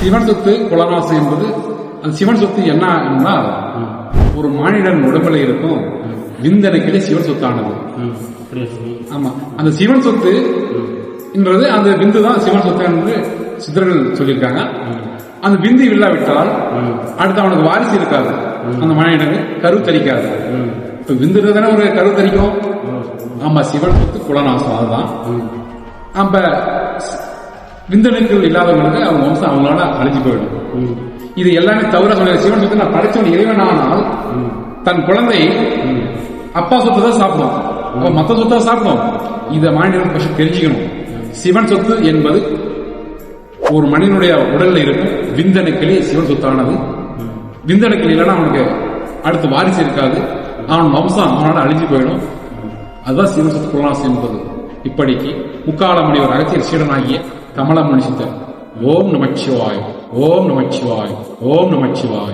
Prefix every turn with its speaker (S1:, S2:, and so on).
S1: சிவன் சொத்து குலநாசம் என்பது அந்த சிவன் சொத்து என்ன என்றால் ஒரு மானிடன் உடம்புல இருக்கும் விந்தணுக்களே சிவன் சொத்தானது. ஆமா. அந்த சிவன் சொத்து என்றது அந்த விந்து தான் சிவன் சொத்து என்று சித்தர்கள் சொல்லியிருக்காங்க. அந்த விந்து இல்லாவிட்டால் அடுத்து அவனுக்கு வாரிசு இருக்காது. அந்த மானிடனுக்கு கரு தரிக்காது. இப்ப விந்து தானே ஒரு கரு தரிக்கும்?
S2: ஆமா
S1: சிவன் சொத்து குலநாசம் அதுதான்.
S2: ம்
S1: அப்ப விந்தணுக்கள் இல்லாதவங்களுக்கு அவங்க வம்சம் அவங்களால அழிஞ்சு போயிடும். இது எல்லாமே தவிர சொல்ல சிவன் சொத்து நான் படைச்சவன்
S2: இறைவனானால்
S1: தன் குழந்தை அப்பா சொத்தை தான் சாப்பிடும். அப்ப மத்த சொத்தை சாப்பிடும். இதை மாநிலம் ஃபர்ஸ்ட் தெரிஞ்சுக்கணும். சிவன் சொத்து என்பது ஒரு மனிதனுடைய உடல்ல இருக்கும். விந்தணுக்களே சிவன் சொத்தானது. விந்தணுக்கள் இல்லைன்னா அவனுக்கு அடுத்து வாரிசு இருக்காது. அவன் வம்சம் அவனால அழிஞ்சு போயிடும். அதுதான் சிவன் சொத்து குலநாசம் என்பது. இப்படிக்கு முக்கால முனிவர் அகத்தியர் சீடனாகிய கமல மனுஷித்தர் ஓம் நமச்சிவாய் ஓம் நமச்சிவாய் ஓம் நமச்சிவாய்